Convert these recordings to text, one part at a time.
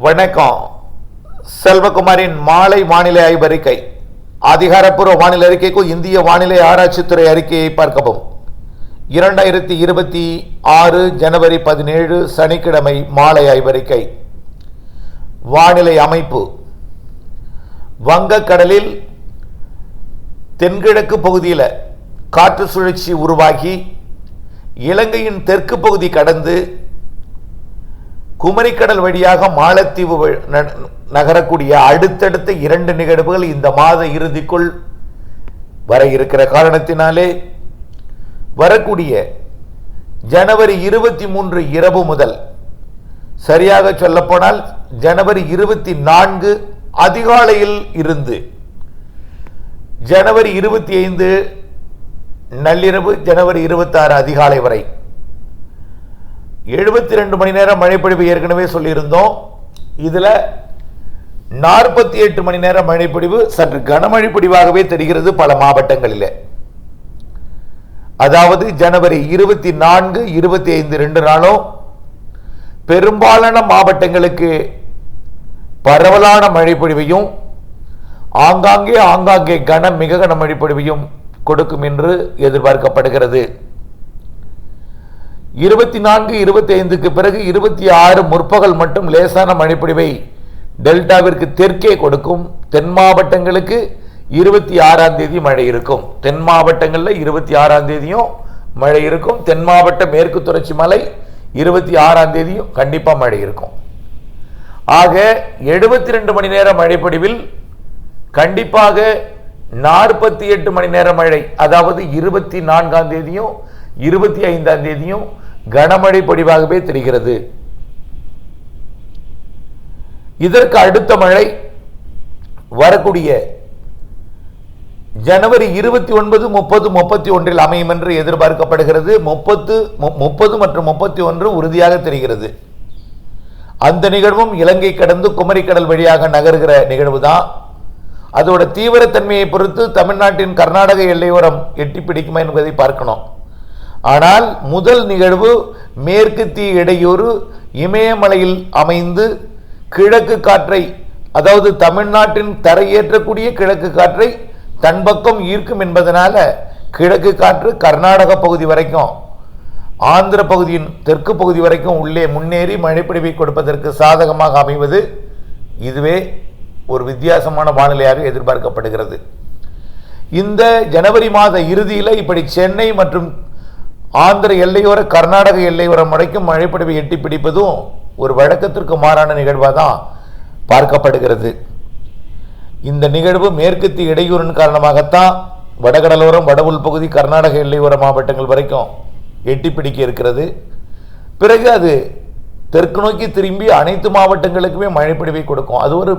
வணக்கம். செல்வகுமாரின் மாலை வானிலை ஆய்வறிக்கை. அதிகாரப்பூர்வ வானிலை அறிக்கைக்கும் இந்திய வானிலை ஆராய்ச்சித்துறை அறிக்கையை பார்க்கவும். இரண்டாயிரத்தி இருபத்தி ஆறு ஜனவரி பதினேழு சனிக்கிழமை மாலை ஆய்வறிக்கை. வானிலை அமைப்பு. வங்கக்கடலில் தென்கிழக்கு பகுதியில் காற்று சுழற்சி உருவாகி இலங்கையின் தெற்கு பகுதி கடந்து குமரிக்கடல் வழியாக மாலத்தீவு ந- நகரக்கூடிய அடுத்தடுத்த இரண்டு நிகழ்வுகள் இந்த மாத இறுதிக்குள் வர இருக்கிற காரணத்தினாலே வரக்கூடிய ஜனவரி இருபத்தி மூன்று இரவு முதல் சரியாக சொல்லப்போனால் ஜனவரி இருபத்தி நான்கு அதிகாலையில் இருந்து ஜனவரி இருபத்தி ஐந்து நள்ளிரவு ஜனவரி இருபத்தாறு அதிகாலை வரை எழுபத்தி ரெண்டு மணி நேரம் மழைப்பொழிவு ஏற்கனவே சொல்லியிருந்தோம். இதில் நாற்பத்தி எட்டு மணி நேரம் மழைப்பொழிவு சற்று கனமழை பொழிவாகவே தெரிகிறது பல மாவட்டங்களில். அதாவது ஜனவரி இருபத்தி நான்கு இருபத்தி ஐந்து ரெண்டு நாளும் பெரும்பாலான மாவட்டங்களுக்கு பரவலான மழைப்பொழிவையும் ஆங்காங்கே ஆங்காங்கே கன மிக கன மழைப்பொழிவையும் கொடுக்கும் என்று எதிர்பார்க்கப்படுகிறது. இருபத்தி நான்கு இருபத்தி ஐந்துக்கு பிறகு இருபத்தி ஆறு முற்பகல் மட்டும் லேசான மழைப்பொழிவை டெல்டாவிற்கு தெற்கே கொடுக்கும். தென் மாவட்டங்களுக்கு இருபத்தி ஆறாம் தேதி மழை இருக்கும். தென் மாவட்டங்களில் இருபத்தி ஆறாம் தேதியும் மழை இருக்கும். தென் மாவட்ட மேற்கு தொடர்ச்சி மலை இருபத்தி ஆறாம் தேதியும் கண்டிப்பாக மழை இருக்கும். ஆக எழுபத்தி ரெண்டு மணி நேர மழைப்பொழிவில் கண்டிப்பாக நாற்பத்தி எட்டு மணி நேர மழை அதாவது இருபத்தி நான்காம் தேதியும் இருபத்தி ஐந்தாம் தேதியும் கனமழை பொழிவாகவே தெரிகிறது. இதற்கு அடுத்த மழை வரக்கூடிய ஜனவரி இருபத்தி ஒன்பது முப்பது முப்பத்தி ஒன்றில் அமையும் என்று எதிர்பார்க்கப்படுகிறது. முப்பத்து மு- முப்பது மற்றும் முப்பத்தி ஒன்று உறுதியாக தெரிகிறது. அந்த நிகழ்வும் இலங்கை கடந்து குமரிக்கடல் வழியாக நகர்கிற நிகழ்வு தான் அதோட தீவிரத்தன்மையை பொறுத்து தமிழ்நாட்டின் கர்நாடக எல்லையோரம் எட்டி பிடிக்குமா என்பதை பார்க்கணும். ஆனால் முதல் நிகழ்வு மேற்கு தீ இடையூறு இமயமலையில் அமைந்து கிழக்கு காற்றை அதாவது தமிழ்நாட்டின் தரையேற்றக்கூடிய கிழக்கு காற்றை தன் பக்கம் ஈர்க்கும் என்பதனால கிழக்கு காற்று கர்நாடக பகுதி வரைக்கும் ஆந்திர பகுதியின் தெற்கு பகுதி வரைக்கும் உள்ளே முன்னேறி மழைப்பிடிவை கொடுப்பதற்கு சாதகமாக அமைவது இதுவே ஒரு வித்தியாசமான வானிலையாக எதிர்பார்க்கப்படுகிறது. இந்த ஜனவரி மாத இறுதியில் இப்படி சென்னை மற்றும் ஆந்திர எல்லையோர கர்நாடக எல்லையோரம் வரைக்கும் மழைப்பொழிவை எட்டி பிடிப்பதும் ஒரு வழக்கத்திற்கு மாறான நிகழ்வாக தான் பார்க்கப்படுகிறது. இந்த நிகழ்வு மேற்கத்திய இடையூறின் காரணமாகத்தான் வடகடலோரம் வட உள்பகுதி கர்நாடக எல்லையோர மாவட்டங்கள் வரைக்கும் எட்டி பிடிக்க இருக்கிறது. பிறகு அது தெற்கு நோக்கி திரும்பி அனைத்து மாவட்டங்களுக்குமே மழைப்பொழிவை கொடுக்கும். அது ஒரு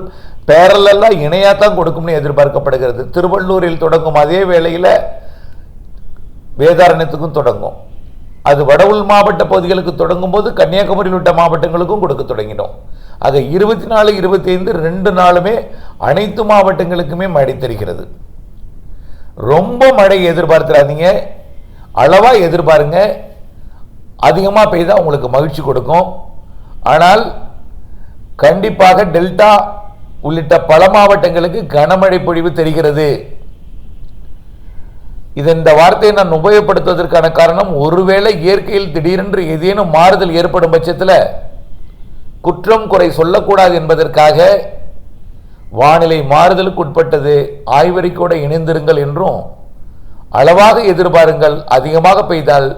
பேரலெல்லாம் இணையாத்தான் கொடுக்கும்னு எதிர்பார்க்கப்படுகிறது. திருவள்ளூரில் தொடங்கும் அதே வேளையில் வேதாரண்யத்துக்கும் தொடங்கும். அது வட உள் மாவட்ட பகுதிகளுக்கு தொடங்கும் போது கன்னியாகுமரி உள்ளிட்ட மாவட்டங்களுக்கும் கொடுக்க தொடங்கிடும் ஆக இருபத்தி நாலு இருபத்தி ஐந்து ரெண்டு நாளுமே அனைத்து மாவட்டங்களுக்குமே மழை தெரிகிறது. ரொம்ப மழை எதிர்பார்த்துறாதீங்க அளவாக எதிர்பாருங்க. அதிகமாக பெய்தால் உங்களுக்கு மகிழ்ச்சி கொடுக்கும். ஆனால் கண்டிப்பாக டெல்டா உள்ளிட்ட பல மாவட்டங்களுக்கு கனமழை பொழிவு தெரிகிறது. இது இந்த வார்த்தையை நான் உபயோகப்படுத்துவதற்கான காரணம் ஒருவேளை இயற்கையில் திடீரென்று ஏதேனும் மாறுதல் ஏற்படும் பட்சத்தில் குற்றம் குறை சொல்லக்கூடாது என்பதற்காக வானிலை மாறுதலுக்கு உட்பட்டது ஆய்வறிக்கையோடு இணைந்திருங்கள் என்றும் அளவாக எதிர்பாருங்கள் அதிகமாக பெய்தால்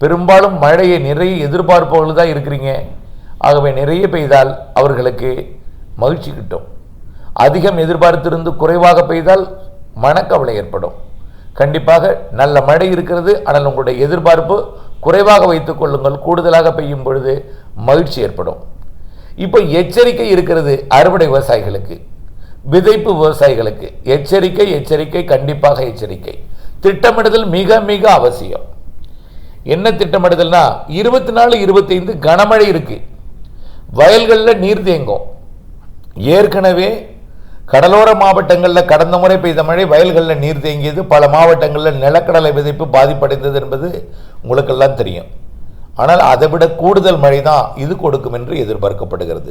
பெரும்பாலும் மழையை நிறைய எதிர்பார்ப்பவர்கள் தான் இருக்கிறீங்க. ஆகவே நிறைய பெய்தால் அவர்களுக்கு மகிழ்ச்சி கிட்டும். அதிகம் எதிர்பார்த்திருந்து குறைவாக பெய்தால் மனக்கவலை ஏற்படும். கண்டிப்பாக நல்ல மழை இருக்கிறது. ஆனால் உங்களுடைய எதிர்பார்ப்பு குறைவாக வைத்துக் கொள்ளுங்கள். கூடுதலாக பெய்யும் பொழுது மகிழ்ச்சி ஏற்படும். இப்போ எச்சரிக்கை இருக்கிறது அறுவடை விவசாயிகளுக்கு. விதைப்பு விவசாயிகளுக்கு. எச்சரிக்கை எச்சரிக்கை கண்டிப்பாக எச்சரிக்கை. திட்டமிடுதல் மிக மிக அவசியம். என்ன திட்டமிடுதல்னா இருபத்தி நாலு இருபத்தைந்து கனமழை இருக்கு. வயல்களில் நீர் தேங்கும். ஏற்கனவே கடலோர மாவட்டங்களில் கடந்த முறை பெய்த மழை வயல்களில் நீர் தேங்கியது பல மாவட்டங்களில் நிலக்கடலை விதைப்பு பாதிப்படைந்தது என்பது உங்களுக்கெல்லாம் தெரியும். ஆனால் அதை விட கூடுதல் மழை தான் இது கொடுக்கும் என்று எதிர்பார்க்கப்படுகிறது.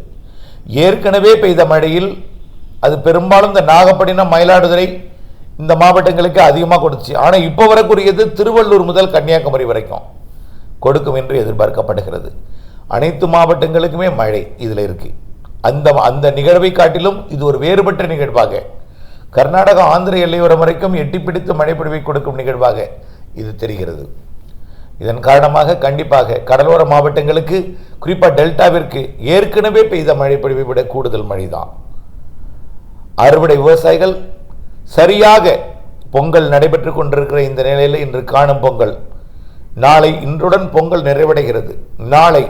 ஏற்கனவே பெய்த மழையில் அது பெரும்பாலும் இந்த நாகப்பட்டினம் மயிலாடுதுறை இந்த மாவட்டங்களுக்கு அதிகமாக கொடுத்துச்சு. ஆனால் இப்போ வரக்கூடியது திருவள்ளூர் முதல் கன்னியாகுமரி வரைக்கும் கொடுக்கும் என்று எதிர்பார்க்கப்படுகிறது. அனைத்து மாவட்டங்களுக்குமே மழை இதில் இருக்குது அந்த அந்த நிகழ்வை காட்டிலும் இது ஒரு வேறுபட்ட நிகழ்வாக. கர்நாடகா ஆந்திர எல்லையோரம் வரைக்கும் எட்டி பிடித்து மழைப்பொழிவை கொடுக்கும் நிகழ்வாக இது தெரிகிறது. இதன் காரணமாக கண்டிப்பாக கடலோர மாவட்டங்களுக்கு குறிப்பாக டெல்டாவிற்கு ஏற்கனவே பெய்த மழைப்பொழிவை விட கூடுதல் மழைதான். அறுவடை விவசாயிகள் சரியாக பொங்கல் நடைபெற்றுக் கொண்டிருக்கிற இந்த நிலையில் இன்று காணும் பொங்கல். நாளை இன்றுடன் பொங்கல் நிறைவடைகிறது. நாளை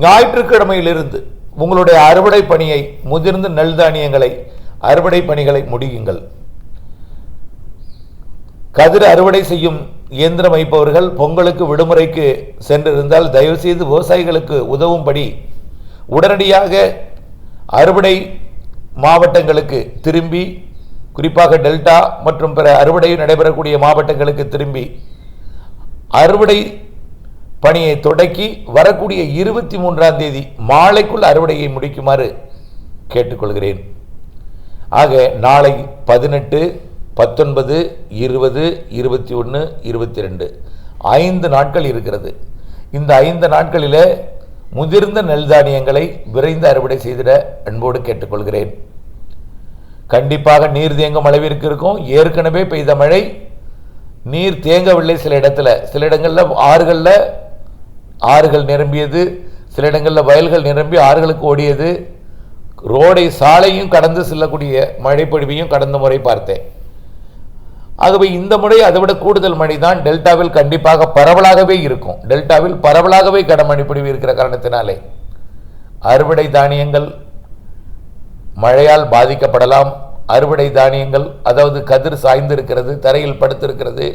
ஞாயிற்றுக்கிழமையிலிருந்து உங்களுடைய அறுவடை பணியை முதிர்ந்து நெல் தானியங்களை அறுவடை பணிகளை முடியுங்கள். கதிர் அறுவடை செய்யும் இயந்திரம் வைப்பவர்கள் பொங்கலுக்கு விடுமுறைக்கு சென்றிருந்தால் தயவுசெய்து விவசாயிகளுக்கு உதவும்படி உடனடியாக அறுவடை மாவட்டங்களுக்கு திரும்பி குறிப்பாக டெல்டா மற்றும் பிற அறுவடை நடைபெறக்கூடிய மாவட்டங்களுக்கு திரும்பி அறுவடை பணியை தொடக்கி வரக்கூடிய இருபத்தி மூன்றாம் தேதி மாலைக்குள் அறுவடையை முடிக்குமாறு கேட்டுக்கொள்கிறேன். ஆக நாளை பதினெட்டு பத்தொன்பது இருபது இருபத்தி ஒன்று இருபத்தி ரெண்டு. ஐந்து நாட்கள் இருக்கிறது. இந்த ஐந்து நாட்களில் முதிர்ந்த நெல் தானியங்களை விரைந்து அறுவடை செய்திட அன்போடு கேட்டுக்கொள்கிறேன். கண்டிப்பாக நீர் தேங்கும் அளவிற்கு இருக்கும். ஏற்கனவே பெய்த மழை நீர் தேங்கவில்லை சில இடத்துல. சில இடங்களில் ஆறுகளில் ஆறுகள் நிரம்பியது சில இடங்களில் வயல்கள் நிரம்பி ஆறுகளுக்கு ஓடியது. ரோடை சாலையும் கடந்து செல்லக்கூடிய மழைப்பொழிவையும் கடந்த முறை பார்த்தேன். ஆகவே இந்த முறை அதை விட கூடுதல் மழை தான் டெல்டாவில் கண்டிப்பாக பரவலாகவே இருக்கும். டெல்டாவில் பரவலாகவே கடமழை பொழிவு இருக்கிற காரணத்தினாலே. அறுவடை தானியங்கள் மழையால் பாதிக்கப்படலாம். அறுவடை தானியங்கள் அதாவது கதிர் சாய்ந்திருக்கிறது தரையில் படுத்திருக்கிறது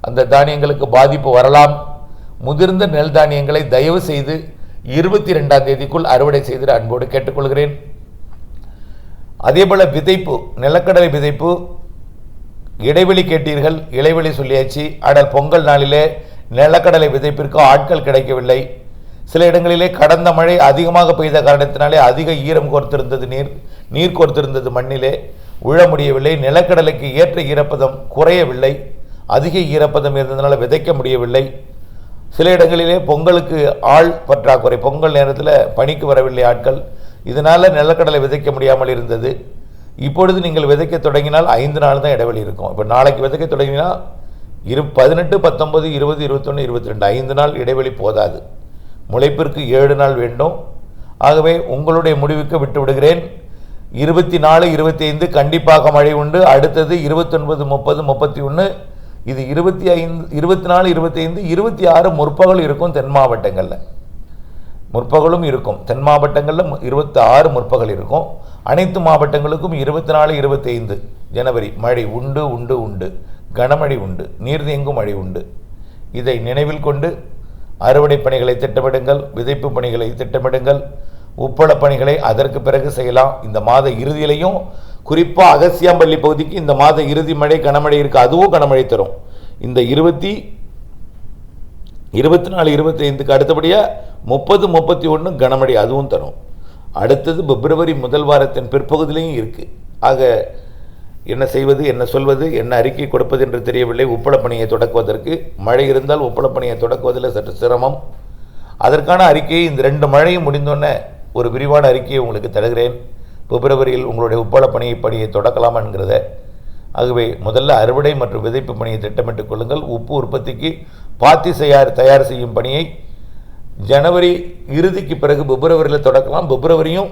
அந்த தானியங்களுக்கு பாதிப்பு வரலாம். முதிர்ந்த நெல் தானியங்களை தயவு செய்து இருபத்தி ரெண்டாம் தேதிக்குள் அறுவடை செய்து அன்போடு கேட்டுக்கொள்கிறேன். அதே போல் விதைப்பு நிலக்கடலை விதைப்பு இடைவெளி கேட்டீர்கள் இடைவெளி சொல்லியாச்சு. ஆனால் பொங்கல் நாளிலே நிலக்கடலை விதைப்பிற்கு ஆட்கள் கிடைக்கவில்லை. சில இடங்களிலே கடந்த மழை அதிகமாக பெய்த காரணத்தினாலே அதிக ஈரம் கோர்த்திருந்தது நீர் நீர் கோர்த்திருந்தது மண்ணிலே. உழ முடியவில்லை. நிலக்கடலைக்கு ஏற்ற ஈரப்பதம் குறையவில்லை. அதிக ஈரப்பதம் இருந்ததுனால விதைக்க முடியவில்லை. சில இடங்களிலே பொங்கலுக்கு ஆள் பற்றாக்குறை பொங்கல் நேரத்தில் பணிக்கு வரவில்லை ஆட்கள். இதனால் நிலக்கடலை விதைக்க முடியாமல் இருந்தது. இப்பொழுது நீங்கள் விதைக்க தொடங்கினால் ஐந்து நாள் தான் இடைவெளி இருக்கும். இப்போ நாளைக்கு விதைக்க தொடங்கினா இரு பதினெட்டு பத்தொம்பது இருபது இருபத்தொன்று இருபத்தி ரெண்டு ஐந்து நாள் இடைவெளி போதாது. முளைப்பிற்கு ஏழு நாள் வேண்டும். ஆகவே உங்களுடைய முடிவுக்கு விட்டு விடுகிறேன். இருபத்தி நாலு இருபத்தி ஐந்து கண்டிப்பாக மழை உண்டு. அடுத்தது இருபத்தொன்பது முப்பது முப்பத்தி ஒன்று இது இருபத்தி ஐந்து இருபத்தி நாலு இருபத்தி ஐந்து இருபத்தி ஆறு முற்பகல் இருக்கும் தென் மாவட்டங்களில். முற்பகலும் இருக்கும். தென் மாவட்டங்களில் இருபத்தி ஆறு முற்பகல் இருக்கும். அனைத்து மாவட்டங்களுக்கும் இருபத்தி நாலு இருபத்தி ஐந்து ஜனவரி. மழை உண்டு உண்டு உண்டு. கனமழை உண்டு. நீர் தேங்கும் மழை உண்டு. இதை நினைவில் கொண்டு அறுவடை பணிகளை திட்டமிடுங்கள் விதைப்பு பணிகளை திட்டமிடுங்கள் உப்பள பணிகளை அதற்கு பிறகு செய்யலாம். இந்த மாத இறுதியிலையும் குறிப்பாக அகசியாம்பள்ளி பகுதிக்கு இந்த மாத இறுதி மழை கனமழை இருக்குது அதுவும் கனமழை தரும். இந்த இருபத்தி இருபத்தி நாலு இருபத்தி ஐந்துக்கு அடுத்தபடியாக முப்பது முப்பத்தி ஒன்று கனமழை அதுவும் தரும். அடுத்தது பிப்ரவரி முதல் வாரத்தின் பிற்பகுதியிலையும் இருக்குது ஆக என்ன செய்வது என்ன சொல்வது என்ன அறிக்கை கொடுப்பது என்று தெரியவில்லை. உப்பளப் பணியை தொடக்குவதற்கு மழை இருந்தால் உப்பளப் பணியை தொடக்குவதில் சற்று சிரமம். அதற்கான அறிக்கையை இந்த ரெண்டு மழையும் முடிந்தோன்னே ஒரு விரிவான அறிக்கையை உங்களுக்கு தருகிறேன். பிப்ரவரியில் உங்களுடைய உப்பளப் பணியை பணியை தொடக்கலாம் என்கிறத. ஆகவே முதல்ல அறுவடை மற்றும் விதைப்பு பணியை திட்டமிட்டுக் கொள்ளுங்கள். உப்பு உற்பத்திக்கு பாத்தி தயார் தயார் செய்யும் பணியை ஜனவரி இறுதிக்கு பிறகு பிப்ரவரியில் தொடக்கலாம். பிப்ரவரியும்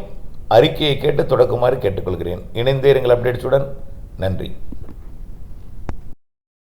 அறிக்கையை கேட்டு தொடக்குமாறு கேட்டுக்கொள்கிறேன். இணைந்தே இருங்கள் அப்டேட்ஸுடன். நன்றி.